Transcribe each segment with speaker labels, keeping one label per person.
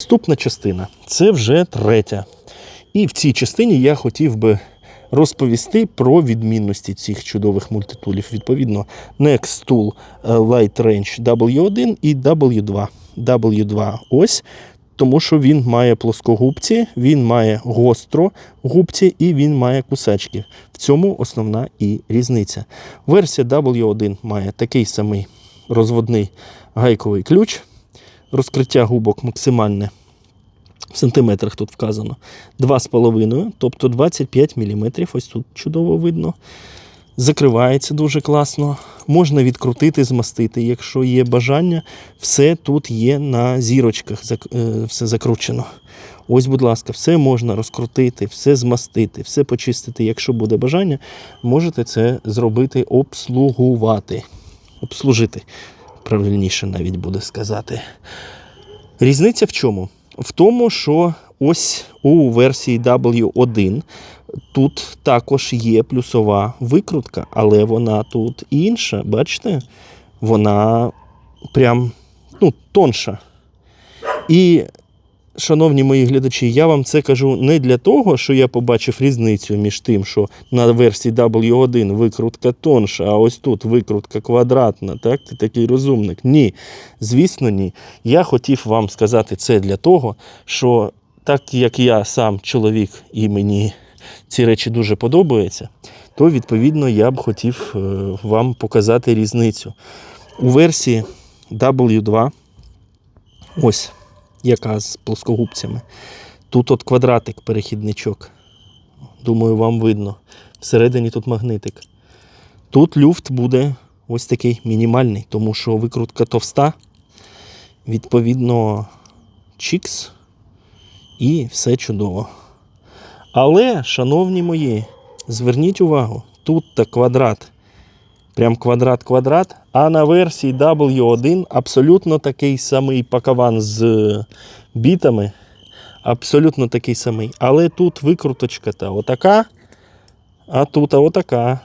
Speaker 1: Наступна частина це вже третя. І в цій частині я хотів би розповісти про відмінності цих чудових мультитулів. Відповідно, Next Tool е, Light Range W1 і W2. W2 ось, тому що він має плоскогубці, він має гостро губці і він має кусачки. В цьому основна і різниця. Версія W1 має такий самий розводний гайковий ключ. Розкриття губок максимальне в сантиметрах тут вказано 2,5, тобто 25 мм. Ось тут чудово видно. Закривається дуже класно. Можна відкрутити, змастити. Якщо є бажання, все тут є на зірочках, е, все закручено. Ось, будь ласка, все можна розкрутити, все змастити, все почистити. Якщо буде бажання, можете це зробити, обслугувати. Обслужити. Правильніше навіть буде сказати. Різниця в чому? В тому, що ось у версії W1 тут також є плюсова викрутка, але вона тут інша. Бачите? Вона прям ну, тонша. І, шановні мої глядачі, я вам це кажу не для того, що я побачив різницю між тим, що на версії W1 викрутка тонша, а ось тут викрутка квадратна. Так? Ти такий розумник. Ні. Звісно, ні. Я хотів вам сказати це для того, що так як я сам чоловік і мені ці речі дуже подобаються, то відповідно я б хотів е, вам показати різницю. У версії W2, ось яка з плоскогубцями. Тут от квадратик перехідничок. Думаю, вам видно. Всередині тут магнитик. Тут люфт буде ось такий мінімальний, тому що викрутка товста. Відповідно, чікс і все чудово. Але, шановні мої, зверніть увагу, тут та квадрат. Прям квадрат-квадрат. А на версії W1 абсолютно такий самий пакаван з бітами. Абсолютно такий самий. Але тут викруточка та отака, а тут а отака.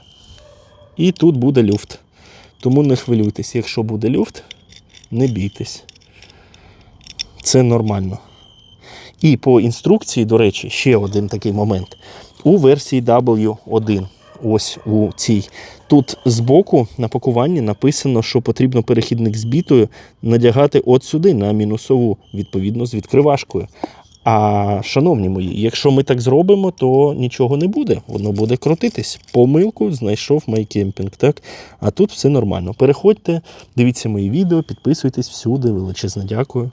Speaker 1: І тут буде люфт. Тому не хвилюйтесь, якщо буде люфт, не бійтесь. Це нормально. І по інструкції, до речі, ще один такий момент. У версії W1, ось у цій. Тут збоку на пакуванні написано, що потрібно перехідник з бітою надягати от сюди на мінусову, відповідно з відкривашкою. А шановні мої, якщо ми так зробимо, то нічого не буде. Воно буде крутитись. Помилку знайшов майкемпінг, так? А тут все нормально. Переходьте, дивіться мої відео, підписуйтесь всюди. Величезне дякую.